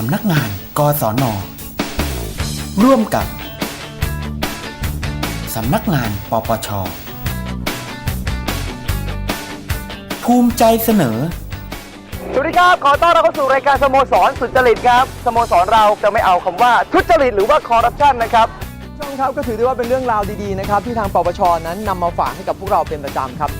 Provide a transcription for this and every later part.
สำนักงานกศนร่วมกับ สำนักงาน ปปช ภูมิใจเสนอ สวัสดีครับ ขอต้อนรับเข้าสู่รายการสโมสรสุจริตครับ สโมสรเราจะไม่เอาคำว่าทุจริตหรือว่าคอร์รัปชันนะครับช่องครับก็ถือได้ว่าเป็นเรื่องราวดีๆนะครับที่ทางปปชนั้นนำมาฝากให้กับพวกเราเป็นประจำครับ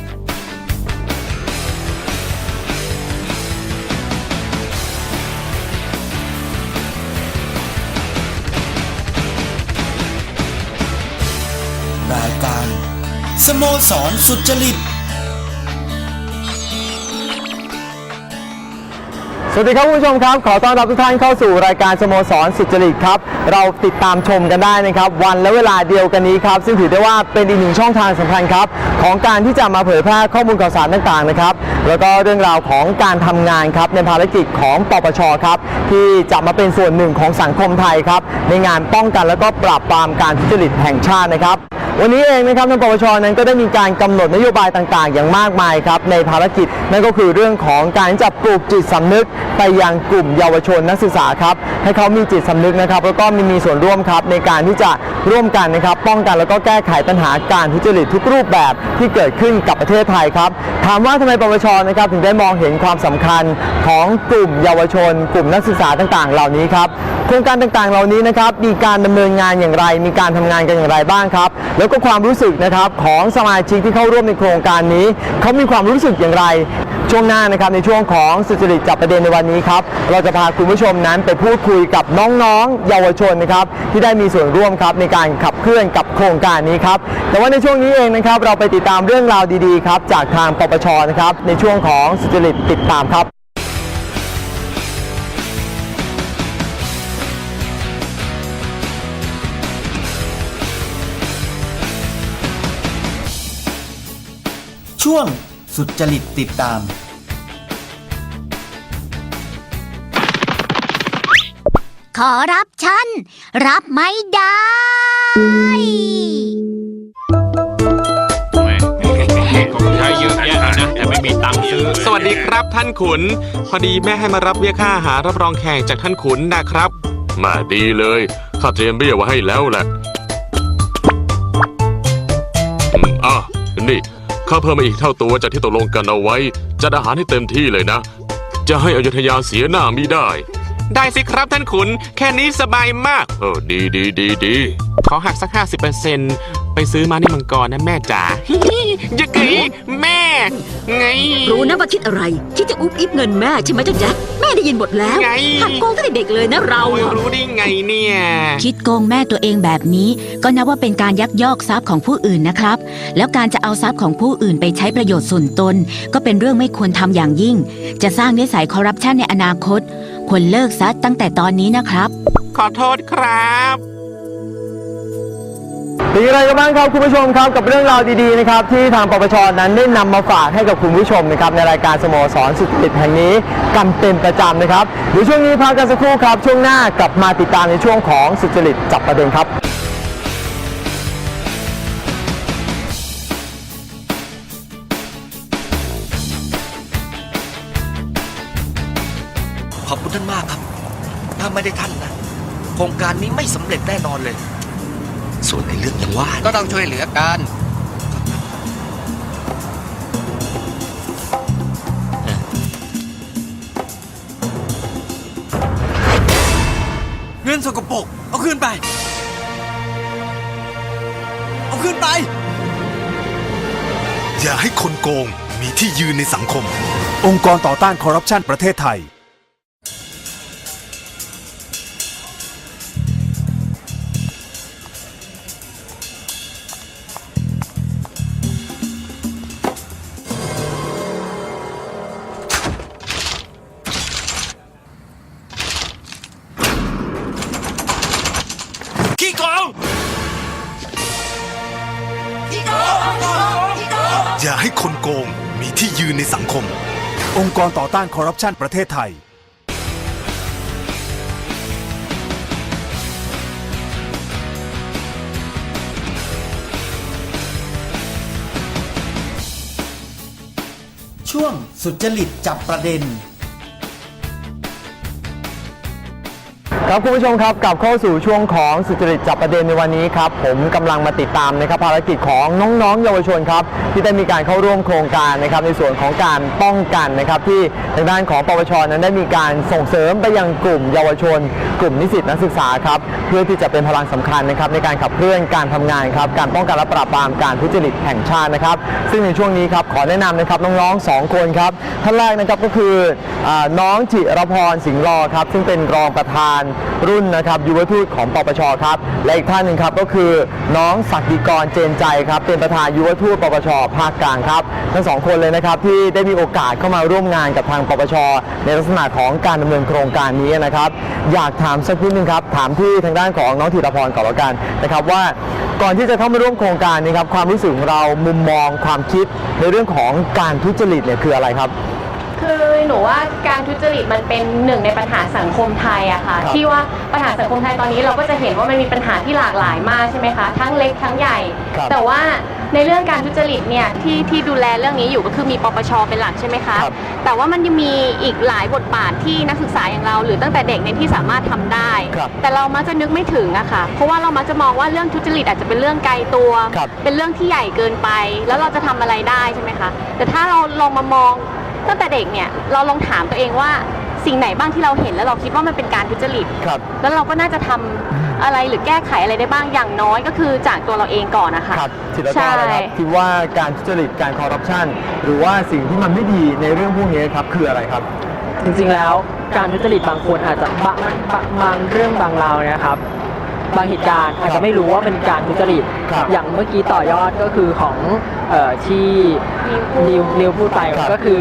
สโมสรสุจริต สวัสดีครับคุณผู้ชมครับ ขอต้อนรับทุกท่านเข้าสู่รายการสโมสรสุจริตครับ เราติดตามชมกันได้นะครับ วันและเวลาเดียวกันนี้ครับ ซึ่งถือได้ว่าเป็นอีกหนึ่งช่องทางสำคัญครับ ของการที่จะมาเผยแพร่ข้อมูลข่าวสารต่างๆนะครับ แล้วก็เรื่องราวของการทำงานครับในภารกิจของปปชครับที่จะมาเป็นส่วนหนึ่งของสังคมไทยครับในงานป้องกันและก็ปราบปรามการทุจริตแห่งชาตินะครับวันนี้เองนะครับทางปปชนั้นก็ได้มีการกำหนดนโยบายต่างๆ อย่างมากมายครับในภารกิจ นั่นก็คือเรื่องของการจับปลูกจิตสำนึก ไปยังกลุ่มเยาวชนนักศึกษาครับให้เขามีจิตสำนึกนะครับแล้วก็มีมีส่วนร่วมครับในการที่จะร่วมกันนะครับ ป้องกันแล้วก็แก้ไขปัญหาการทุจริตทุกรูปแบบที่เกิดขึ้นกับประเทศไทยครับ ถามว่าทำไมปปชนะครับถึงได้มองเห็นความสำคัญของกลุ่มเยาวชน กลุ่มนักศึกษาต่างๆ เหล่านี้ครับโครงการต่างๆ เหล่านี้นะครับมีการดำเนินงานอย่างไร มีการทำงานกันอย่างไรบ้างครับ แล้วก็ความรู้สึกนะครับของสมาชิกที่เข้าร่วมในโครงการนี้เขามีความรู้สึกอย่างไร ช่วงหน้านะครับในช่วงของสุจริตจับประเด็นในวันนี้ครับเราจะพาคุณผู้ชมนั้นไปพูดคุยกับน้องๆ เยาวชนนะครับที่ได้มีส่วนร่วมครับในการขับเคลื่อนกับโครงการนี้ครับแต่ว่าในช่วงนี้เองนะครับเราไปติดตามเรื่องราวดีๆครับจากทางปปชนะครับในช่วงของสุจริตติดตามครับช่วงสุจริตติดตาม ขอรับฉัน รับไม่ได้ ของใช้เยอะแยะนะแต่ไม่มีตังค์ซื้อสวัสดีครับท่านขุน พอดีแม่ให้มารับเบี้ยค่าอาหารรับรองแขกจากท่านขุนนะครับ มาดีเลยข้าเตรียมเบี้ยไว้ให้แล้วแหละอืมอะนี่ข้าเพิ่มมาอีกเท่าตัวจากที่ตกลงกันเอาไว้จัดอาหารให้เต็มที่เลยนะ จะให้อยุธยาเสียหน้ามิได้ ได้สิครับท่านขุน แค่นี้สบายมาก เออดีดีดีดีขอหักสักห้าสิบเปอร์เซ็นไปซื้อมานี่มังกรนะแม่จ๋ายึกกยแม่ ไง รู้นะว่าคิดอะไร คิดจะอุบอิบเงินแม่ใช่ไหมเจ้าแจ๊คแม่ได้ยินหมดแล้วไง หักโกงตั้งแต่เด็กเลยนะเราอะรู้ได้ไงเนี่ย คิดโกงแม่ตัวเองแบบนี้ ก็นับว่าเป็นการยักยอกทรัพย์ของผู้อื่นนะครับ แล้วการจะเอาทรัพย์ของผู้อื่นไปใช้ประโยชน์ส่วนตน ก็เป็นเรื่องไม่ควรทำอย่างยิ่ง จะสร้างนิสัยคอร์รัปชันในอนาคต ควรเลิกซะตั้งแต่ตอนนี้นะครับ ขอโทษครับเป็นยังไงกันบ้างครับคุณผู้ชมครับกับเรื่องราวดีๆนะครับที่ทางปปชนั้นได้นำมาฝากให้กับคุณผู้ชมนะครับในรายการสโมสรสุดติดแห่งนี้กันเป็นประจำนะครับเดี๋ยวช่วงนี้พักกันสักครู่ครับช่วงหน้ากลับมาติดตามในช่วงของสุจริตจับประเด็นครับ โครงการนี้ไม่สำเร็จแน่นอนเลย ส่วนในเรื่องอย่างว่าก็ต้องช่วยเหลือกัน เงินสกปรกเอาคืนไป เอาคืนไป อย่าให้คนโกงมีที่ยืนในสังคม องค์กรต่อต้านคอร์รัปชันประเทศไทย สังคม องค์กรต่อต้านคอร์รัปชันประเทศไทย ช่วงสุจริตจับประเด็น ครับคุณผู้ชมครับกลับเข้าสู่ช่วงของสุจริตจับประเด็นในวันนี้ครับผมกำลังมาติดตามนะครับภารกิจของน้องๆ เยาวชนครับที่ได้มีการเข้าร่วมโครงการนะครับในส่วนของการป้องกันนะครับที่ทางด้านของปปชนั้นได้มีการส่งเสริมไปยังกลุ่มเยาวชน กลุ่มนิสิตนักศึกษาครับเพื่อที่จะเป็นพลังสำคัญนะครับในการขับเคลื่อนการทำงานครับการป้องกันและปราบปรามการทุจริตแห่งชาตินะครับซึ่งในช่วงนี้ครับขอแนะนำนะครับน้องๆสองคนครับท่านแรกนะครับก็คืออน้องจิรพรสิงห์รอครับซึ่งเป็นรองประธานรุ่นนะครับยุวทูตของปปชครับ และอีกท่านหนึ่งครับก็คือน้องศักดิกรเจนใจครับ เป็นประธานยุวทูตปปชภาคกลางครับ ทั้งสองคนเลยนะครับที่ได้มีโอกาสเข้ามาร่วมงานกับทางปปชในลักษณะของการดำเนินโครงการนี้นะครับ อยากถามสักนิดนึงครับ ถามที่ทางด้านของน้องธีรพรก่อนละกันนะครับว่าก่อนที่จะเข้ามาร่วมโครงการนี้ครับความรู้สึกของเรามุมมองความคิดในเรื่องของการทุจริตเนี่ยคืออะไรครับ คือหนูว่าการทุจริตมันเป็นหนึ่งในปัญหาสังคมไทยอะค่ะครับ ที่ว่าปัญหาสังคมไทยตอนนี้เราก็จะเห็นว่ามันมีปัญหาที่หลากหลายมากใช่ไหมคะทั้งเล็กทั้งใหญ่ ครับแต่ว่าในเรื่องการทุจริตเนี่ยที่ที่ดูแลเรื่องนี้อยู่ก็คือมีปปชเป็นหลักใช่ไหมคะ ครับ แต่ว่ามันยังมีอีกหลายบทบาทที่นักศึกษาอย่างเรา หรือตั้งแต่เด็กเนี่ยที่สามารถทำได้ ครับแต่เรามักจะนึกไม่ถึงอะค่ะ เพราะว่าเรามักจะมองว่าเรื่องทุจริตอาจจะเป็นเรื่องไกลตัว ครับเป็นเรื่องที่ใหญ่เกินไป แล้วเราจะทำอะไรได้ใช่ไหมคะ แต่ถ้าเราลองมามอง ตั้งแต่เด็กเนี่ยเราลองถามตัวเองว่าสิ่งไหนบ้างที่เราเห็นแล้วเราคิดว่ามันเป็นการทุจริต ครับ แล้วเราก็น่าจะทำอะไรหรือแก้ไขอะไรได้บ้างอย่างน้อยก็คือจากตัวเราเองก่อนนะคะ ครับศิลปะใช่นะครับคิดว่าการทุจริตการคอร์รัปชันหรือว่าสิ่งที่มันไม่ดีในเรื่องพวกนี้ครับคืออะไรครับ จริงๆแล้วการทุจริตบางคนอาจจะบางบางบางเรื่องบางราวเนะครับ บางเหตุการณ์อาจจะไม่รู้ว่าเป็นการทุจริต ครับอย่างเมื่อกี้ต่อยอดก็คือของเอ่อที่นิวพูดนิวนิวพูดไปครับก็คือ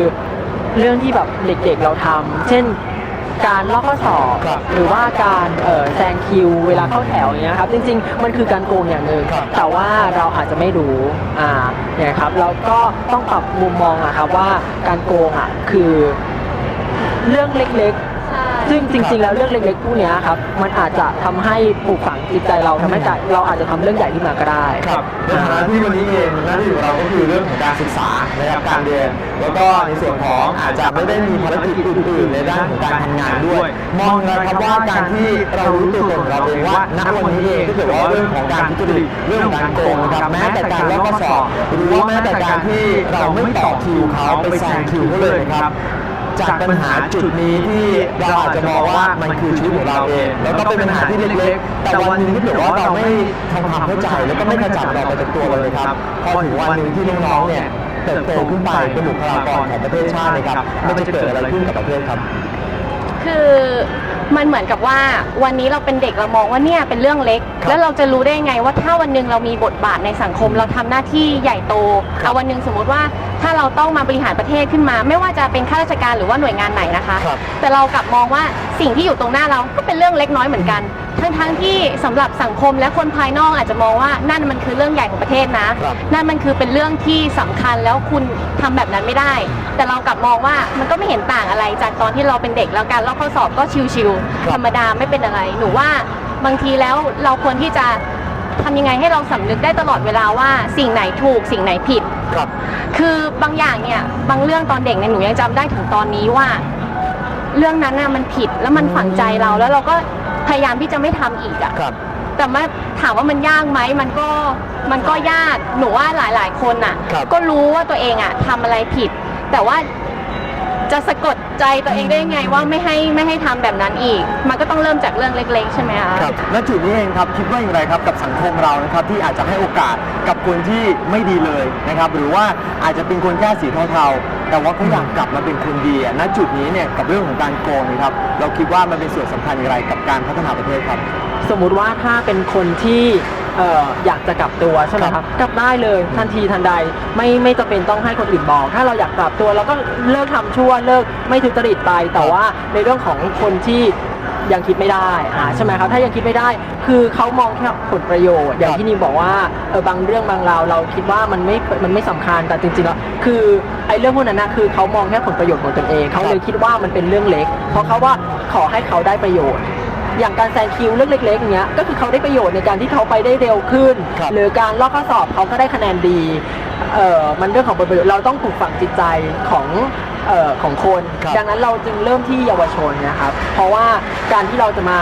เรื่องที่แบบเด็กๆเราทำเช่นการลอกข้อสอบครับหรือว่าการเอ่อแซงคิวเวลาเข้าแถวอย่างเงี้ยครับจริงๆ มันคือการโกงอย่างหนึ่งครับแต่ว่าเราอาจจะไม่รู้อ่าเนี่ยครับเราก็ต้องปรับมุมมองอะครับว่าการโกงอะคือเรื่องเล็กๆใช่ ซึ่งจริงๆ แล้วเรื่องเล็กๆพวกเนี้ยครับ มันอาจจะทำให้ปลูกฝังจิตใจเราทำให้เราอาจจะทำเรื่องใหญ่ขึ้นมาก็ได้ครับในฐานะที่วันนี้เองหน้าที่ของเราก็คือเรื่องของการศึกษานะครับการเรียน แล้วก็ในส่วนของอาจจะไม่ได้มีภารกิจอื่นๆในด้านของการทำงานด้วย มองนะครับว่าการที่เรารู้ตัวตนของเราเองว่าณวันนี้เองถ้าเกิดว่าเรื่องของการทุจริตเรื่องของการโกงนะครับแม้แต่การลอกข้อสอบหรือว่าแม้แต่การที่เราไม่ต่อคิวเขาไปแซงคิวเขาเลยนะครับ จากปัญหาจุดนี้ที่เราอาจจะมองว่ามันคือชีวิตของเราเองแล้วก็เป็นปัญหาที่เล็กๆ แต่วันหนึงที่เกิดว่าเราไม่ทำความเข้าใจแล้วก็ไม่ขจัดเราไปจากตัวเราเลยครับพอถึงวันหนึ่งที่น้องๆเนี่ยเติบโตขึ้นไปเป็นบุคลากรของประเทศชาติเลยครับมันจะเกิดอะไรขึ้นกับประเทศครับ คือมันเหมือนกับว่าวันนี้เราเป็นเด็กเรามองว่าเนี่ยเป็นเรื่องเล็ก แล้วเราจะรู้ได้ไงว่าถ้าวันหนึ่งเรามีบทบาทในสังคม เราทำหน้าที่ใหญ่โตเอาวันหนึ่งสมมติว่า ถ้าเราต้องมาบริหารประเทศขึ้นมา ไม่ว่าจะเป็นข้าราชการหรือว่าหน่วยงานไหนนะคะ ครับแต่เรากลับมองว่าสิ่งที่อยู่ตรงหน้าเราก็เป็นเรื่องเล็กน้อยเหมือนกัน ทั้งๆที่สำหรับสังคมและคนภายนอกอาจจะมองว่านั่นมันคือเรื่องใหญ่ของประเทศนะ ครับ นั่นมันคือเป็นเรื่องที่สำคัญแล้วคุณทำแบบนั้นไม่ได้ แต่เรากลับมองว่ามันก็ไม่เห็นต่างอะไรจากตอนที่เราเป็นเด็กแล้วการลอกข้อสอบก็ชิวๆธรรมดาไม่เป็นอะไร หนูว่าบางทีแล้วเราควรที่จะทำยังไงให้เราสำนึกได้ตลอดเวลาว่าสิ่งไหนถูกสิ่งไหนผิด ครับ คือบางอย่างเนี่ย บางเรื่องตอนเด็กเนี่ยหนูยังจำได้ถึงตอนนี้ว่า เรื่องนั้นน่ะมันผิดแล้วมันฝังใจเราแล้วเราก็พยายามที่จะไม่ทำอีกอะ ครับ แต่มาถามว่ามันยากไหมมันก็มันก็ยากหนูว่าหลายๆ คนอะ ครับก็รู้ว่าตัวเองอะทำอะไรผิด แต่ว่า จะสะกดใจตัวเองได้ยังไงว่าไม่ให้ไม่ให้ทำแบบนั้นอีก มันก็ต้องเริ่มจากเรื่องเล็ก ๆ ใช่ไหมคะ ครับและจุดนี้เองครับคิดว่าอย่างไรครับกับสังคมเรานะครับที่อาจจะให้โอกาสกับคนที่ไม่ดีเลยนะครับหรือว่าอาจจะเป็นคนแค่สีเทาๆแต่ว่าเขาอยากกลับมาเป็นคนดีอะณจุดนี้เนี่ยกับเรื่องของการโกงนะครับเราคิดว่ามันเป็นส่วนสำคัญอย่างไรกับการพัฒนาประเทศครับ สมมุติว่าถ้าเป็นคนที่เอ่ออยากจะกลับตัวใช่ไหมคครัรับบ กลับได้เลยทันทีทันใดไม่ไม่จำเป็นต้องให้คนอื่นบอก ถ้าเราอยากกลับตัวเราก็เลิกทำชั่วเลิกไม่ทุจริตไปแต่ว่าในเรื่องของคนที่ยังคิดไม่ได้อ่าใช่ไหมครับถ้ายังคิดไม่ได้ คือเขามองแค่ผลประโยชน์อย่างที่นิวบอกว่าเออบางเรื่องบางราวเราคิดว่ามันไม่มันไม่สำคัญแต่จริงๆแล้วคือไอ้เรื่องพวกนั้นนะคือเขามองแค่ผลประโยชน์ของตนเองเขาเลยคิดว่ามันเป็นเรื่องเล็ก เพราะเขาว่าขอให้เขาได้ประโยชน์ อย่างการแซงคิวเรื่องเล็กๆอย่างเงี้ยก็คือเขาได้ประโยชน์ในการที่เขาไปได้เร็วขึ้น ครับ หรือการลอกข้อสอบเขาก็ได้คะแนนดีเอ่อมันเรื่องของผลประโยชน์เราต้องปลูกฝังจิตใจของเอ่อของคน ครับ ดังนั้นเราจึงเริ่มที่เยาวชนนะครับ เพราะว่าการที่เราจะมา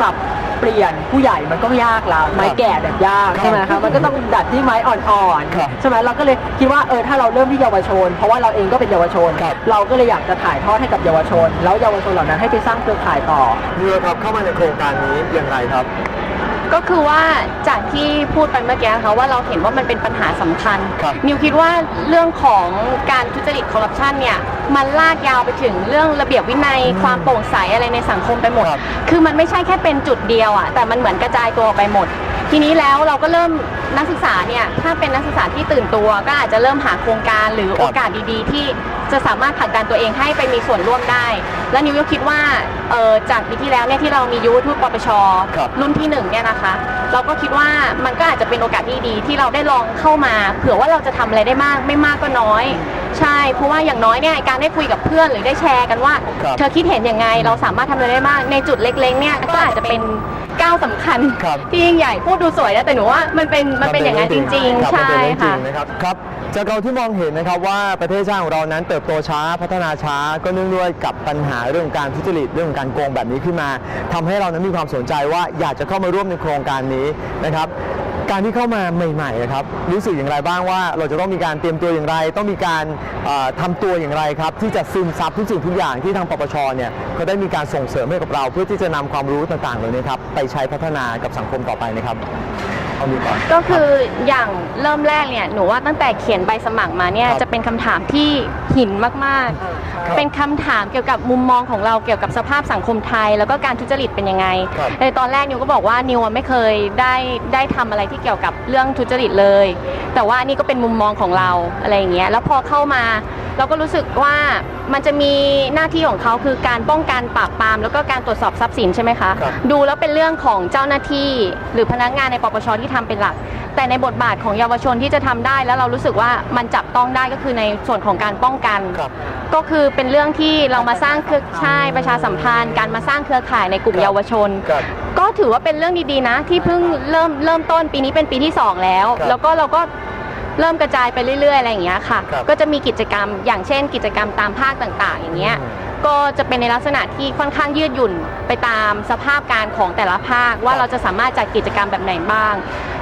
ปรับ เปลี่ยนผู้ใหญ่มันก็ยากแล้วไม้แก่แบบยากใช่ไหมครับมันก็ต้องดัดที่ไม้อ่อนครับๆใช่ไหมเราก็เลยคิดว่าเออถ้าเราเริ่มที่เยาวชน เพราะว่าเราเองก็เป็นเยาวชนครับเราก็เลยอยากจะถ่ายทอดให้กับเยาวชน แล้วเยาวชนเหล่านั้นให้ไปสร้างเครือข่ายต่อเรือครับเข้ามาในโครงการนี้อย่างไรครับก็คือว่าจากที่พูดไปเมื่อกี้นะคะว่าเราเห็นว่ามันเป็นปัญหาสำคัญครับนิวคิดว่าเรื่องของการทุจริตคอร์รัปชันเนี่ย มันลากยาวไปถึงเรื่องระเบียบวินัยความโปร่งใสอะไรในสังคมไปหมด ครับ คือมันไม่ใช่แค่เป็นจุดเดียวอะแต่มันเหมือนกระจายตัวออกไปหมด ทีนี้แล้วเราก็เริ่ม นักศึกษาเนี่ยถ้าเป็นนักศึกษาที่ตื่นตัว ก็อาจจะเริ่มหาโครงการหรือโอกาสดีๆ ที่จะสามารถผลักดันตัวเองให้ไปมีส่วนร่วมได้ และนิวก็คิดว่าเอ่อจากปีที่แล้วเนี่ยที่เรามียุวทูตปปชครับ รุ่นที่หนึ่งเนี่ยนะคะ เราก็คิดว่ามันก็อาจจะเป็นโอกาสที่ดีที่เราได้ลองเข้ามา เผื่อว่าเราจะทำอะไรได้มากไม่มากก็น้อย ใช่ เพราะว่าอย่างน้อยเนี่ยการได้คุยกับเพื่อนหรือได้แชร์กันว่า ครับ เธอคิดเห็นยังไงเราสามารถทำอะไรได้มากในจุดเล็กๆเนี่ยก็อาจจะเป็นก้าวสำคัญ ครับ ที่ยิ่งใหญ่พูดดูสวยนะแต่หนูว่ามันเป็นมันเป็นอย่างนั้นจริงครับๆใช่มันเป็นเรื่องจริค่ะงนะครับครับจากเราที่มองเห็นนะครับว่าประเทศชาติของเรานั้นเติบโตช้าพัฒนาช้าก็เนื่องด้วยกับปัญหาเรื่องการทุจริตเรื่องของการโกงแบบนี้ขึ้นมาทำให้เรานั้นมีความสนใจว่าอยากจะเข้ามาร่วมในโครงการนี้นะครับ การที่เข้ามาใหม่ๆนะครับรู้สึกอย่างไรบ้างว่าเราจะต้องมีการเตรียมตัวอย่างไร ต้องมีการเอ่อทำตัวอย่างไรครับที่จะซึมซับทุกสิ่งทุกอย่างที่ทางปปชเนี่ยเขาได้มีการส่งเสริมให้กับเรา เพื่อที่จะนำความรู้ต่างๆเหล่านี้ครับไปใช้พัฒนากับสังคมต่อไปนะครับ เอามือก่อนก็คืออย่างเริ่มแรกเนี่ยหนูว่าตั้งแต่เขียนใบสมัครมาเนี่ยครับจะเป็นคำถามที่หินมากครับๆ เป็นคำถามเกี่ยวกับมุมมองของเราเกี่ยวกับสภาพสังคมไทย แล้วก็การทุจริตเป็นยังไง ครับ ในตอนแรกนิวก็บอกว่านิวอะไม่เคยได้ได้ทำอะไรที่เกี่ยวกับเรื่องทุจริตเลย แต่ว่านี่ก็เป็นมุมมองของเราอะไรอย่างเงี้ยแล้วพอเข้ามา เราก็รู้สึกว่ามันจะมีหน้าที่ของเขาคือการป้องกันปราบปรามแล้วก็การตรวจสอบทรัพย์สินใช่ไหมคะ ครับดูแล้วเป็นเรื่องของเจ้าหน้าที่ หรือพนักงานในปปชที่ทำเป็นหลัก แต่ในบทบาทของเยาวชนที่จะทำได้ แล้วเรารู้สึกว่ามันจับต้องได้ก็คือในส่วนของการป้องกัน ครับ ก็คือเป็นเรื่องที่เรามาสร้างเครือข่ายประชาสัมพันธ์ การมาสร้างเครือข่ายในกลุ่มครับเยาวชน ครับ ก็ถือว่าเป็นเรื่องดีๆนะ ที่เพิ่งเริ่มเริ่มต้นปีนี้เป็นปีที่ 2 แล้ว ครับแล้วก็เราก็ เริ่มกระจายไปเรื่อยๆอะไรอย่างเงี้ยค่ะ ครับก็จะมีกิจกรรมอย่างเช่น กิจกรรมตามภาคต่างๆ อย่างเงี้ย อืม ก็จะเป็นในลักษณะที่ค่อนข้างยืดหยุ่นไปตามสภาพการของแต่ละภาค ว่าเราจะสามารถจัดกิจกรรมแบบไหนบ้าง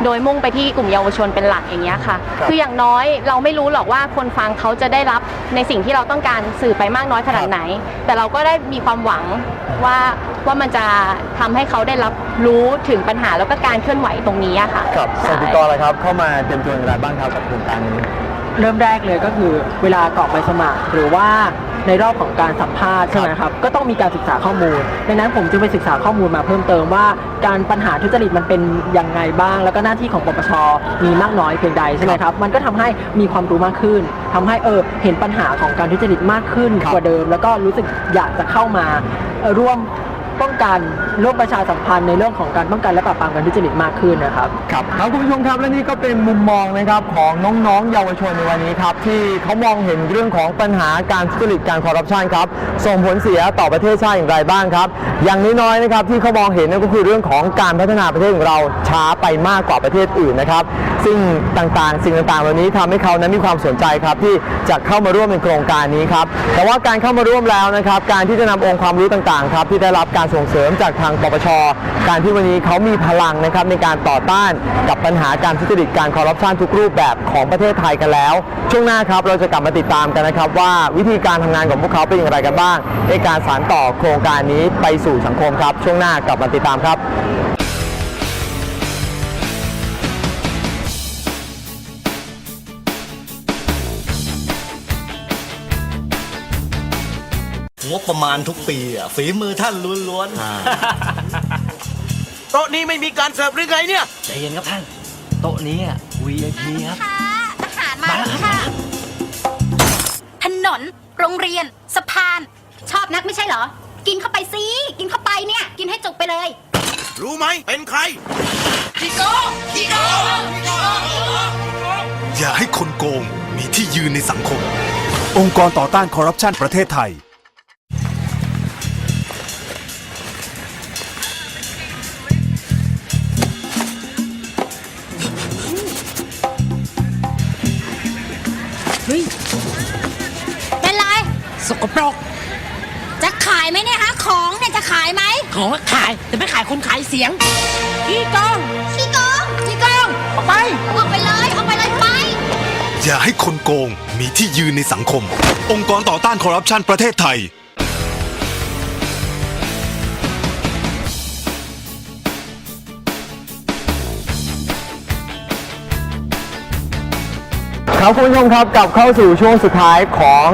โดยมุ่งไปที่กลุ่มเยาวชนเป็นหลักอย่างเงี้ยค่ะครับคืออย่างน้อยเราไม่รู้หรอกว่าคนฟังเขาจะได้รับในสิ่งที่เราต้องการสื่อไปมากน้อยขนาดไหน แต่เราก็ได้มีความหวังว่าว่ามันจะทำให้เขาได้รับรู้ถึงปัญหาแล้วก็การเคลื่อนไหวตรงนี้อะค่ะครับใช่ส่วนพี่กรณ์ล่ะครับ เข้ามาเตรียมตัวอย่างไรบ้างครับกับโครงการนี้ เริ่มแรกเลยก็คือเวลากรอกใบสมัครหรือว่า ในรอบของการสัมภาษณ์ใช่ไหมครับก็ต้องมีการศึกษาข้อมูลดังนั้นผมจึงไปศึกษาข้อมูลมาเพิ่มเติมว่า การปัญหาทุจริตมันเป็นยังไงบ้าง แล้วก็หน้าที่ของปปชมีมากน้อยเพียงใดใช่ไหมครับมันก็ทำให้มีความรู้มากขึ้นทำให้เออเห็นปัญหาของการทุจริตมากขึ้นครับกว่าเดิม แล้วก็รู้สึกอยากจะเข้ามาเอ่อร่วม ป้องกันร่วมประชาสัมพันธ์ในเรื่องของการป้องกันและปราบปรามการทุจริตมากขึ้นนะครับ ครับครับคุณผู้ชมครับและนี่ก็เป็นมุมมองนะครับของน้องๆ เยาวชนในวันนี้ครับ ที่เขามองเห็นเรื่องของปัญหาการทุจริตการคอร์รัปชันครับ ส่งผลเสียต่อประเทศชาติอย่างไรบ้างครับ อย่างน้อยๆนะครับที่เขามองเห็นนั่นก็คือเรื่องของการพัฒนาประเทศของเราช้าไปมากกว่าประเทศอื่นนะครับ ซึ่งต่างๆ สิ่งต่างๆเหล่านี้ทำให้เขานั้นมีความสนใจครับที่จะเข้ามาร่วมในโครงการนี้ครับแต่ว่าการเข้ามาร่วมแล้วนะครับ การที่จะนำองค์ความรู้ต่างๆ ครับที่ได้รับการส่งเสริมจากทางปปช การที่วันนี้เขามีพลังนะครับในการต่อต้านกับปัญหาการทุจริตการคอร์รัปชันทุกรูปแบบของประเทศไทยกันแล้ว ช่วงหน้าครับเราจะกลับมาติดตามกันนะครับว่าวิธีการทำงานของพวกเขาเป็นอย่างไรกันบ้าง ในการสานต่อโครงการนี้ไปสู่สังคมครับ ช่วงหน้ากลับมาติดตามครับ งบประมาณทุกปีอะฝีมือท่านล้วนโต๊ะนี้ไม่มีการเสิร์ฟหรือไงเนี่ย ๆใจเย็นครับท่าน โต๊ะนี้อะ VIP ครับอาหารมาแล้วค่ะ ถนน โรงเรียน สะพาน ชอบนักไม่ใช่เหรอ กินเข้าไปสิ กินเข้าไปเนี่ย กินให้จุกไปเลย รู้ไหมเป็นใคร อย่าให้คนโกงมีที่ยืนในสังคม องค์กรต่อต้านคอร์รัปชันประเทศไทย เป็นไร สกปรก จะขายไหมเนี่ยฮะ ของเนี่ยจะจะขายไหม ขอขาย แต่ไม่ขายคนขายเสียงขี้โกงขี้โกงขี้โกงออกไป ออกไปเลย ออกไปเลยไป อย่าให้คนโกงมีที่ยืนในสังคม องค์กรต่อต้านคอร์รัปชันประเทศไทย ครับคุณผู้ชมครับกลับเข้าสู่ช่วงสุดท้ายของ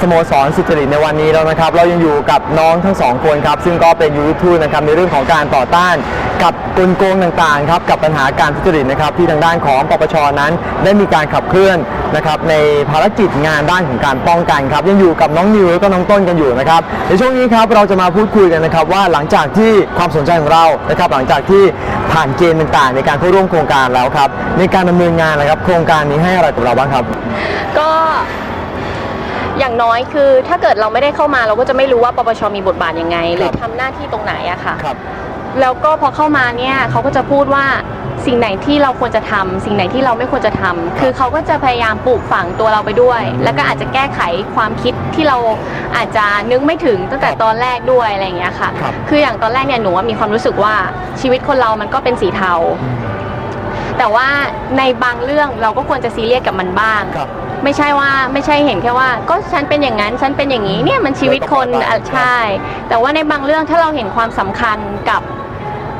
สโมสรสุจริตในวันนี้แล้วนะครับ เรายังอยู่กับน้องทั้งสองคนครับ ซึ่งก็เป็นยูทูบนะครับในเรื่องของการต่อต้านกับกลโกงต่างๆครับกับปัญหาการทุจริตนะครับที่ทางด้านของปปชนั้นได้มีการขับเคลื่อนนะครับในภารกิจงานด้านของการป้องกันครับยังอยู่กับน้องนิวแล้วก็น้องต้นกันอยู่นะครับในช่วงนี้ครับเราจะมาพูดคุยกันนะครับว่าหลังจากที่ความสนใจของเรานะครับหลังจากที่ผ่านเกณฑ์ต่างๆ ในการเข้าร่วมโครงการแล้วครับในการดำเนินงานนะครับโครงการนี้ให้อะไรกับเราบ้างครับก็อย่างน้อยคือ ถ้าเกิดเราไม่ได้เข้ามาเราก็จะไม่รู้ว่าปปชมีบทบาทยังไง หรือทำหน้าที่ตรงไหนอะค่ะ ครับ แล้วก็พอเข้ามาเนี่ยเขาก็จะพูดว่าสิ่งไหนที่เราควรจะทำสิ่งไหนที่เราไม่ควรจะทำคือเขาก็จะพยายามปลูกฝังตัวเราไปด้วย แล้วก็อาจจะแก้ไขความคิดที่เราอาจจะนึกไม่ถึงตั้งแต่ตอนแรกด้วยอะไรอย่างเงี้ยค่ะครับคืออย่างตอนแรกเนี่ยหนูว่ามีความรู้สึกว่าชีวิตคนเรามันก็เป็นสีเทา แต่ว่าในบางเรื่องเราก็ควรจะซีเรียสกับมันบ้าง ครับ ไม่ใช่ว่าไม่ใช่เห็นแค่ว่า ก็ฉันเป็นอย่างนั้นฉันเป็นอย่างนี้เนี่ยมันชีวิตคนเราก็ปล่อยไป อะใช่ แต่ว่าในบางเรื่องถ้าเราเห็นความสำคัญกับ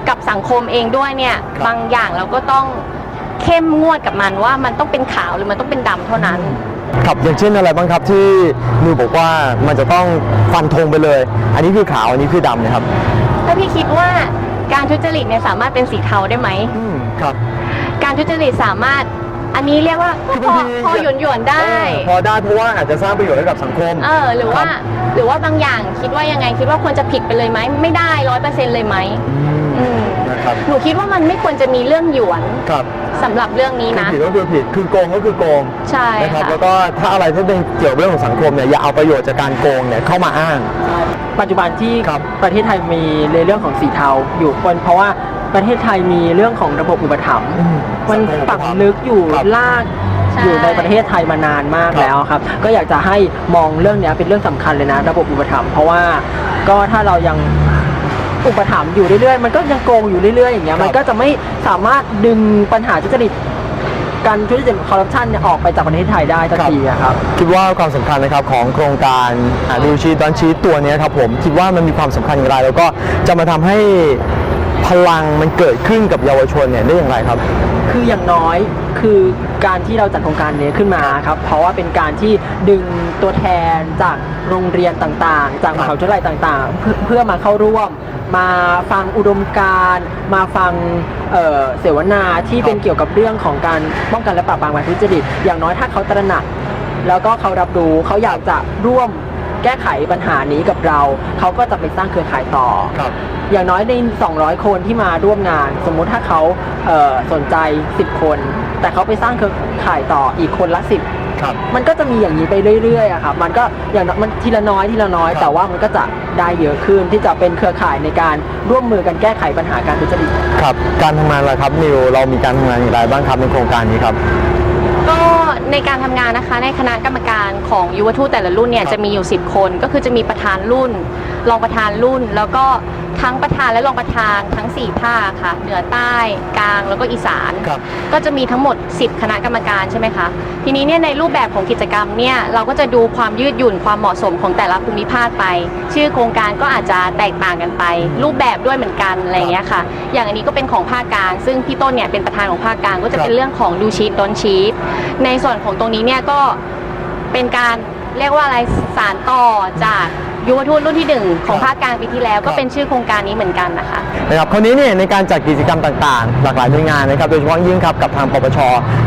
กับสังคมเองด้วยเนี่ยครับบางอย่างเราก็ต้องเข้มงวดกับมันว่ามันต้องเป็นขาวหรือมันต้องเป็นดำเท่านั้น ครับอย่างเช่นอะไรบ้างครับที่นิวบอกว่ามันจะต้องฟันธงไปเลย อันนี้คือขาวอันนี้คือดำนะครับ ถ้าพี่คิดว่าการทุจริตเนี่ยสามารถเป็นสีเทาได้ไหม อืมครับ การทุจริตสามารถ อันนี้เรียกว่าก็พอพอหยวนหยวนๆได้ เออพอได้เพราะว่าอาจจะสร้างประโยชน์ให้กับสังคม เออ หรือว่า ครับ หรือว่าบางอย่างคิดว่ายังไงคิดว่าควรจะผิดไปเลยไหมไม่ได้ร้อยเปอร์เซ็นต์เลยไหมอืมอืมนะครับหนูคิดว่ามันไม่ควรจะมีเรื่องหยวนครับสำหรับเรื่องนี้คือนะ ผิดก็คือผิดคือโกงก็คือโกงใช่นะครับ ค่ะแล้วก็ถ้าอะไรที่เป็นเกี่ยวกับเรื่องของสังคมเนี่ยอย่าเอาประโยชน์จากการโกงเนี่ยเข้ามาอ้าง ปัจจุบันที่ครับประเทศไทยมีในเรื่องของสีเทาอยู่คนเพราะว่าประเทศไทยมีเรื่องของระบบอุปถัมภ์อืม มันฝังลึกอยู่ครับลากใช่อยู่ในประเทศไทยมานานมากครับแล้วครับ ก็อยากจะให้มองเรื่องเนี้ยเป็นเรื่องสำคัญเลยนะ ระบบอุปถัมภ์เพราะว่าก็ถ้าเรายังอุปถัมภ์อยู่เรื่อยๆ มันก็ยังโกงอยู่เรื่อยๆ อย่างเงี้ยมันก็จะไม่สามารถดึงปัญหาทุจริตการทุจริตคอร์รัปชันเนี่ยออกไปจากประเทศไทยได้สักทีอะครับคิดว่าความสำคัญนะครับของโครงการดูชีดอนชีตัวเนี้ยครับผมคิดว่ามันมีความสำคัญอย่างไรแล้วก็จะมาทำให้ พลังมันเกิดขึ้นกับเยาวชนเนี่ยได้อย่างไรครับ คืออย่างน้อยคือการที่เราจัดโครงการนี้ขึ้นมาครับ เพราะว่าเป็นการที่ดึงตัวแทนจากโรงเรียนต่างๆ จากมหาวิทยาลัยต่างๆ เพื่อเพื่อมาเข้าร่วม มาฟังอุดมการณ์มาฟังเอ่อเสวนาที่เป็นเกี่ยวกับเรื่องของการป้องกันและปราบปรามการทุจริตอย่างน้อยถ้าเขาตระหนัก แล้วก็เขารับรู้เขาอยากจะร่วม แก้ไขปัญหานี้กับเรา เขาก็จะไปสร้างเครือข่ายต่อ ครับ อย่างน้อยใน 200 คนที่มาร่วมงาน สมมุติถ้าเขาเอ่อสนใจ 10 คน แต่เขาไปสร้างเครือข่ายต่ออีกคนละ 10 ครับ มันก็จะมีอย่างนี้ไปเรื่อยๆอะครับ มันก็อย่างน้อยมันทีละน้อยทีละน้อย ครับ แต่ว่ามันก็จะได้เยอะขึ้นที่จะเป็นเครือข่ายในการร่วมมือกันแก้ไขปัญหาการทุจริต ครับ การทำงานล่ะครับนิวเรามีการทำงานอย่างไรบ้างครับในโครงการนี้ครับ ก็ในการทำงานนะคะในคณะกรรมการของยุวทูตแต่ละรุ่นเนี่ยจะมีอยู่ 10 คน ก็คือจะมีประธานรุ่นรองประธานรุ่น แล้วก็ทั้งประธานและรองประธานทั้ง 4 ภาคค่ะ เหนือใต้กลางแล้วก็อีสาน ครับ ก็จะมีทั้งหมด 10 คณะกรรมการใช่ไหมคะ ทีนี้เนี่ยในรูปแบบของกิจกรรมเนี่ยเราก็จะดูความยืดหยุ่นความเหมาะสมของแต่ละภูมิภาคไป ชื่อโครงการก็อาจจะแตกต่างกันไป รูปแบบด้วยเหมือนกันอะไรอย่างเงี้ยค่ะ อย่างอันนี้ก็เป็นของภาคกลางซึ่งพี่ต้นเนี่ยเป็นประธานของภาคกลางก็จะเป็นเรื่องของดูชีตดอนชีตในส่วนของตรงนี้เนี่ยก็เป็นการเรียกว่าอะไรสารต่อจาก ยุวทูตรุ่นที่หนึ่งของภาคกลางปีที่แล้วก็เป็นชื่อโครงการนี้เหมือนกันนะคะ นะครับคราวนี้เนี่ยในการจัดกิจกรรมต่างๆ หลากหลายหน่วยงานนะครับโดยเฉพาะยิ่งครับกับทางปปช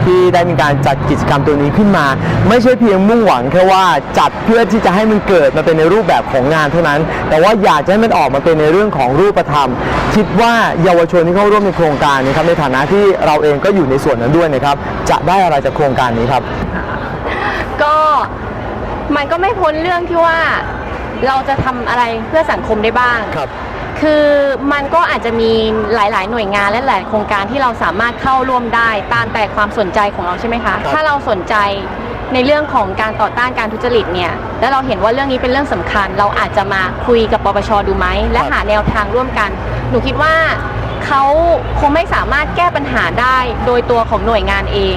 ที่ได้มีการจัดกิจกรรมตัวนี้ขึ้นมา ไม่ใช่เพียงมุ่งหวังแค่ว่าจัดเพื่อที่จะให้มันเกิดมาเป็นในรูปแบบของงานเท่านั้น แต่ว่าอยากจะให้มันออกมาเป็นในเรื่องของรูปธรรม คิดว่าเยาวชนที่เข้าร่วมในโครงการนี้ครับในฐานะที่เราเองก็อยู่ในส่วนนั้นด้วยนะครับจะได้อะไรจากโครงการนี้ครับ ก็มันก็ไม่พ้นเรื่องที่ว่า เราจะทำอะไรเพื่อสังคมได้บ้าง ครับ คือมันก็อาจจะมีหลาย ๆ หน่วยงานและหลายโครงการที่เราสามารถเข้าร่วมได้ตามแต่ความสนใจของเราใช่ไหมคะถ้าเราสนใจในเรื่องของการต่อต้านการทุจริตเนี่ย แล้วเราเห็นว่าเรื่องนี้เป็นเรื่องสำคัญ เราอาจจะมาคุยกับปปชดูไหม และหาแนวทางร่วมกัน หนูคิดว่าเขาคงไม่สามารถแก้ปัญหาได้โดยตัวของหน่วยงานเอง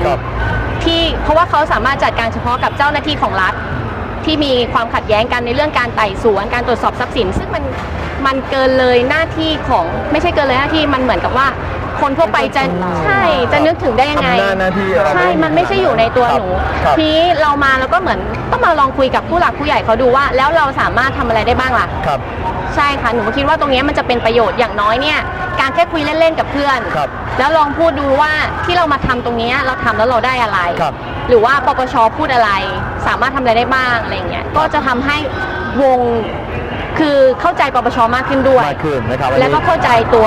ที่เพราะว่าเขาสามารถจัดการเฉพาะกับเจ้าหน้าที่ของรัฐ ที่มีความขัดแย้งกันในเรื่องการไต่สวนการตรวจสอบทรัพย์สิน ซึ่งมันมันเกินเลยหน้าที่ของไม่ใช่เกินเลยหน้าที่มันเหมือนกับว่า คนทั่วไปจะใช่จะนึกถึงได้ยังไงอำนาจหน้าที่เราใช่ มันไม่ใช่อยู่ในตัวหนู ครับ ทีนี้เรามาแล้วก็เหมือนต้องมาลองคุยกับผู้หลักผู้ใหญ่เขาดูว่า แล้วเราสามารถทำอะไรได้บ้างล่ะ ครับ ใช่ค่ะ หนูก็คิดว่าตรงเนี้ยมันจะเป็นประโยชน์อย่างน้อยเนี่ย การแค่คุยเล่นๆกับเพื่อน ครับแล้วลองพูดดูว่าที่เรามาทำตรงเนี้ยเราทำแล้วเราได้อะไร ครับ หรือว่าปปชพูดอะไร สามารถทำอะไรได้บ้างอะไรอย่างเงี้ยก็จะทำให้วงคือเข้าใจปปชมากขึ้นด้วย มากขึ้นนะครับวันนี้ แล้วก็เข้าใจตัว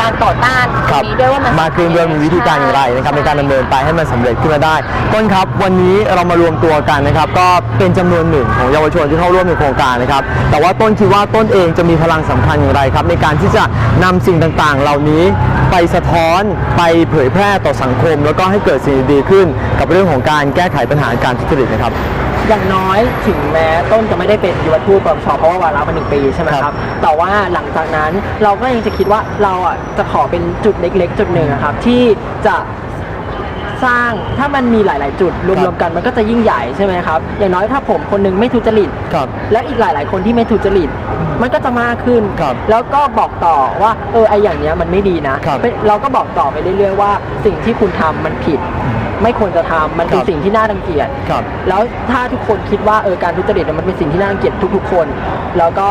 การต่อต้านตรงนี้ด้วยว่ามันมากขึ้นด้วยมีวิธีการอย่างไรนะครับในการดำเนินไปให้มันสำเร็จขึ้นมาได้ ต้นครับวันนี้เรามารวมตัวกันนะครับ ก็เป็นจำนวนหนึ่งของเยาวชนที่เข้าร่วมในโครงการนะครับ แต่ว่าต้นคิดว่าต้นเองจะมีพลังสำคัญอย่างไรครับ ในการที่จะนำสิ่งต่างๆ เหล่านี้ไปสะท้อนไปเผยแพร่ต่อสังคม แล้วก็ให้เกิดสิ่งดีๆขึ้น กับเรื่องของการแก้ไขปัญหาการทุจริตนะครับ อย่างน้อยถึงแม้ต้นจะไม่ได้เป็นยุวทูตปปชเพราะว่าวาระมันหนึ่งปีใช่ไหมครับ แต่ว่าหลังจากนั้นเราก็ยังจะคิดว่าเราอะจะขอเป็นจุดเล็ก ๆ จุดหนึ่งอะครับที่จะสร้างถ้ามันมีหลาย ๆ จุดรวมๆกันมันก็จะยิ่งใหญ่ใช่ไหมครับ อย่างน้อยถ้าผมคนหนึงไม่ทุจริตครับและอีกหลาย ๆ คนที่ไม่ทุจริตมันก็จะมากขึ้นครับแล้วก็บอกต่อว่าเออไออย่างเนี้ยมันไม่ดีนะครับเป็นเราก็บอกต่อไปเรื่อย ๆ ว่าสิ่งที่คุณทำมันผิด ไม่ควรจะทำมันเป็นครับ สิ่งที่น่ารังเกียจ ครับ แล้วถ้าทุกคนคิดว่าเออการทุจริตเนี่ยมันเป็นสิ่งที่น่ารังเกียจทุกๆคน แล้วก็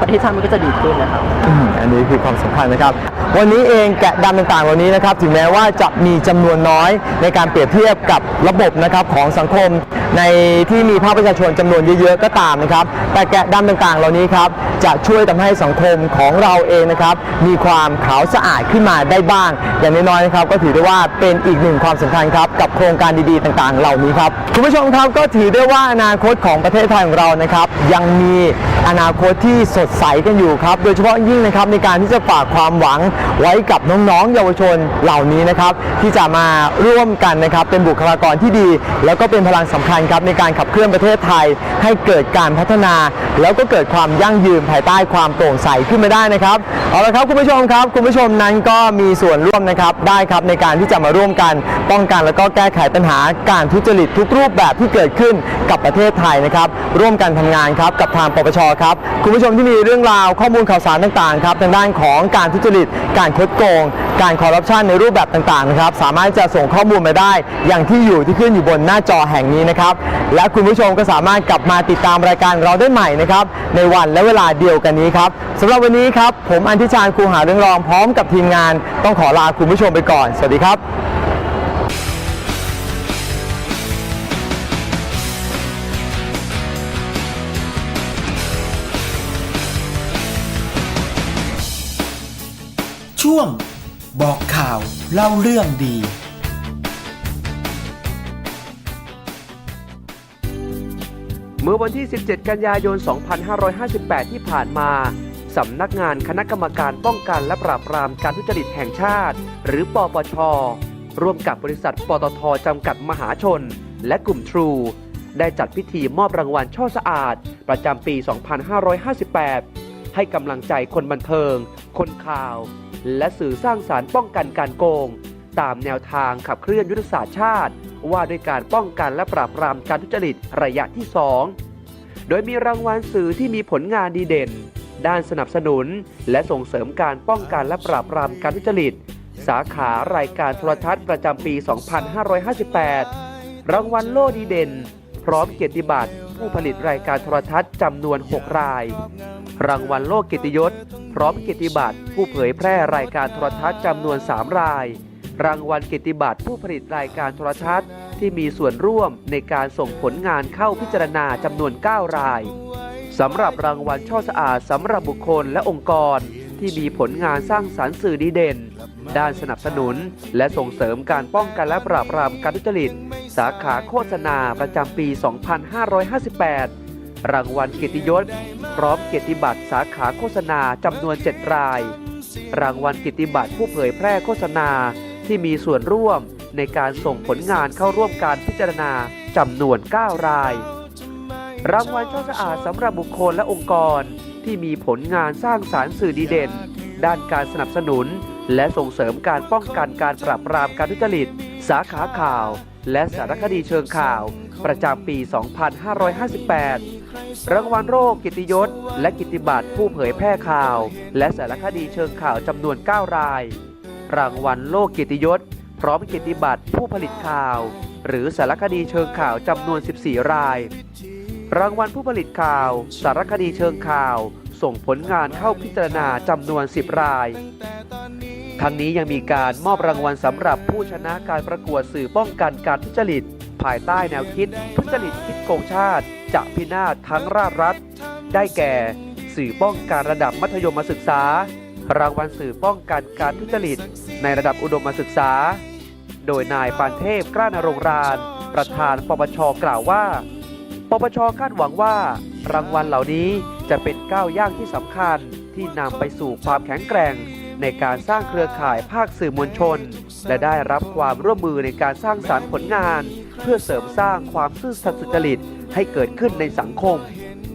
ประเทศชาติมันก็จะดีขึ้นนะครับ อืมอันนี้คือความสำคัญนะครับ วันนี้เองแกะดำต่างๆวันนี้นะครับ ถึงแม้ว่าจะมีจำนวนน้อยในการเปรียบเทียบกับระบบนะครับของสังคม ในที่มีภาคประชาชนจำนวนเยอะๆก็ตามนะครับ แต่แกะดำต่างๆ เหล่านี้ครับจะช่วยทำให้สังคมของเราเองนะครับ มีความขาวสะอาดขึ้นมาได้บ้าง อย่างน้อยๆนะครับ ก็ถือได้ว่าเป็นอีกหนึ่งความสำคัญครับกับโครงการดีๆต่างๆ เหล่านี้ครับคุณผู้ชมครับก็ถือได้ว่าอนาคตของประเทศไทยของเรานะครับ ยังมีอนาคตที่สดใสกันอยู่ครับ โดยเฉพาะยิ่งนะครับในการที่จะฝากความหวังไว้กับน้องๆ เยาวชนเหล่านี้นะครับ ที่จะมาร่วมกันนะครับ เป็นบุคลากรที่ดี แล้วก็เป็นพลังสำคัญครับในการขับเคลื่อนประเทศไทย ให้เกิดการพัฒนา แล้วก็เกิดความยั่งยืนภายใต้ความโปร่งใสขึ้นมาได้นะครับเอาละครับคุณผู้ชมครับ คุณผู้ชมนั้นก็มีส่วนร่วมนะครับได้ครับในการที่จะมาร่วมกัน ป้องกันแล้วก็แก้ไขปัญหาการทุจริตทุกรูปแบบที่เกิดขึ้นกับประเทศไทยนะครับ ร่วมกันทำงานครับกับทางปปชครับคุณผู้ชมที่มีีเรื่องราวข้อมูลข่าวสารต่างๆครับทางด้านของการทุจริต การคดโกง การคอร์รัปชันในรูปแบบต่างๆนะครับสามารถจะส่งข้อมูลมาได้ อย่างที่อยู่ที่ขึ้นอยู่บนหน้าจอแห่งนี้นะครับและคุณผู้ชมก็สามารถกลับมาติดตามรายการเราได้ใหม่นะครับในวันและเวลาเดียวกันนี้ครับสำหรับวันนี้ครับผมอันทิชานครูหาเรื่องรองพร้อมกับทีมงาน ต้องขอลาคุณผู้ชมไปก่อน สวัสดีครับ ช่วง บอกข่าวเล่าเรื่องดี เมื่อวันที่ 17 กันยายน 2558 ที่ผ่านมาสำนักงานคณะกรรมการป้องกันและปราบปรามการทุจริตแห่งชาติ หรือปปช ร่วมกับบริษัท ปตทจำกัดมหาชน และกลุ่มทรู ได้จัดพิธีมอบรางวัลช่อสะอาด ประจำปี 2558 ให้กำลังใจคนบันเทิง คนข่าว และสื่อสร้างสารรค์ป้องกันการโกง ตามแนวทางขับเคลื่อนยุทธศาสตร์ชาติ ว่าด้วยการป้องกันและปราบปรามการทุจริตระยะที่ 2 โดยมีรางวัลสื่อที่มีผลงานดีเด่น ด้านสนับสนุน และส่งเสริมการป้องกันและปราบปรามการทุจริต สาขารายการโทรทัศน์ประจำปี 2558 รางวัลโล่ดีเด่น พร้อมเกียรติบัตรผู้ผลิตรายการโทรทัศน์จำนวน 6 ราย รางวัลโล่เกียรติยศ พร้อมเกียรติบัตรผู้เผยแพร่รายการโทรทัศน์จำนวน 3 ราย รางวัลเกียรติบัตรผู้ผลิตรายการโทรทัศน์ที่มีส่วนร่วมในการส่งผลงานเข้าพิจารณาจำนวน 9 รายสำหรับรางวัลช่อสะอาดสำหรับบุคคลและองค์กร ที่มีผลงานสร้างสารรค์สื่อดีเด่น ด้านสนับสนุน และส่งเสริมการป้องกันและปราบปรามการทุจริต สาขาโฆษณาประจำปี 2558 รางวัลเกียรติยศ พร้อมเกียรติบัตรสาขาโฆษณาจำนวน 7 ราย รางวัลเกียรติบัตรผู้เผยแพร่โฆษณาที่มีส่วนร่วมในการส่งผลงานเข้าร่วมการพิจารณาจำนวน 9 ราย รางวัลช่อสะอาดสำหรับบุคคลและองค์กรที่มีผลงานสร้างสารรค์สื่อดีเด่น ด้านการสนับสนุน และส่งเสริมการป้องกันการปราบปรามการทุจริต สาขาข่าว และสารคดีเชิงข่าวประจำปี 2558 รางวัลโรคกิติยศ และกิตติบัตรผู้เผยแพร่ข่าว และสารคดีเชิงข่าวจำนวน 9 ราย รางวัลโลกกียรติยศ พร้อมกียรติบัตรผู้ผลิตข่าว หรือสารคดีเชิงข่าวจำนวน 14 ราย รางวัลผู้ผลิตข่าว สารคดีเชิงข่าว ส่งผลงานเข้าพิจารณาจำนวน 10 ราย ทั้งนี้ยังมีการมอบรางวัลสำหรับผู้ชนะการประกวดสื่อป้องกันการทุจริต ภายใต้แนวคิด ทุจริตคิดโกงชาติจะพินาศทั้งราชรัฐ ได้แก่ สื่อป้องกันระดับมัธยมศึกษา รางวัลสื่อป้องกันการทุจริต ในระดับอุดมศึกษา โดยนายปานเทพกล้านรงราน ประธานปปชกล่าวว่า ปปชคาดหวังว่า รางวัลเหล่านี้จะเป็นก้าวย่างที่สำคัญที่นำไปสู่ความแข็งแกร่ง ในการสร้างเครือข่ายภาคสื่อมวลชน และได้รับความร่วมมือในการสร้างสารรค์ผลงาน เพื่อเสริมสร้างความซื่อสัตย์สุจริตให้เกิดขึ้นในสังคม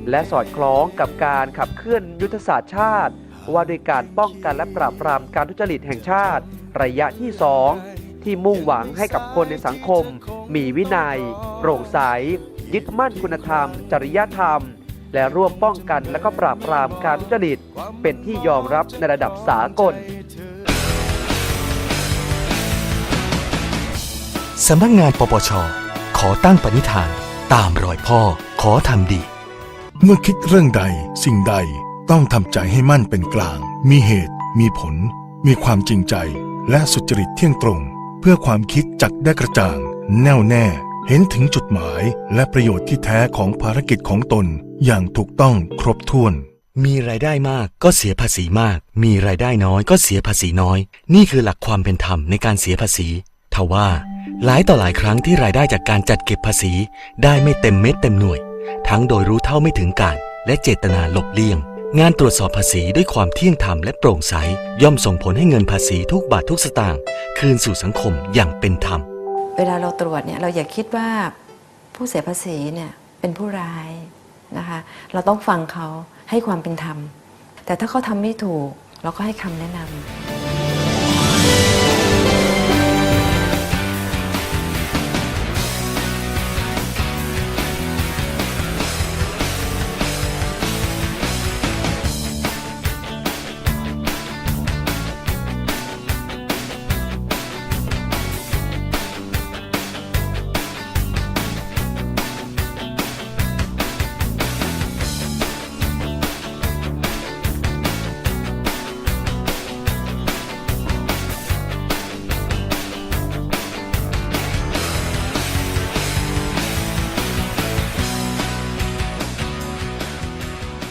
และสอดคล้องกับการขับเคลื่อนยุทธศาสตร์ชาติ ว่าด้วยการป้องกันและปราบปรามการทุจริตแห่งชาติ ระยะที่ 2 ที่มุ่งหวังให้กับคนในสังคม มีวินัย โปร่งใส ยึดมั่นคุณธรรม จริยธรรม และร่วมป้องกันและก็ปราบปรามการทุจริต เป็นที่ยอมรับในระดับสากลสำนักงานปปช ขอตั้งปณิธาน ตามรอยพ่อขอทำดี เมื่อคิดเรื่องใดสิ่งใดต้องทำใจให้มั่นเป็นกลาง มีเหตุ มีผล มีความจริงใจ และสุจริตเที่ยงตรง เพื่อความคิดจักได้กระจ่าง แน่วแน่ เห็นถึงจุดหมาย และประโยชน์ที่แท้ของภารกิจของตน อย่างถูกต้องครบถ้วน มีรายได้มากก็เสียภาษีมาก มีรายได้น้อยก็เสียภาษีน้อย นี่คือหลักความเป็นธรรมในการเสียภาษีทว่า หลายต่อหลายครั้งที่รายได้จากการจัดเก็บภาษี ได้ไม่เต็มเม็ดเต็มหน่วย ทั้งโดยรู้เท่าไม่ถึงการ และเจตนาหลบเลี่ยง งานตรวจสอบภาษีด้วยความเที่ยงธรรมและโปร่งใส ย่อมส่งผลให้เงินภาษีทุกบาททุกสตางค์คืนสู่สังคมอย่างเป็นธรรม เวลาเราตรวจเนี่ยเราอย่าคิดว่าผู้เสียภาษีเนี่ยเป็นผู้ร้าย นะคะ เราต้องฟังเขาให้ความเป็นธรรม แต่ถ้าเขาทำไม่ถูก เราก็ให้คำแนะนำ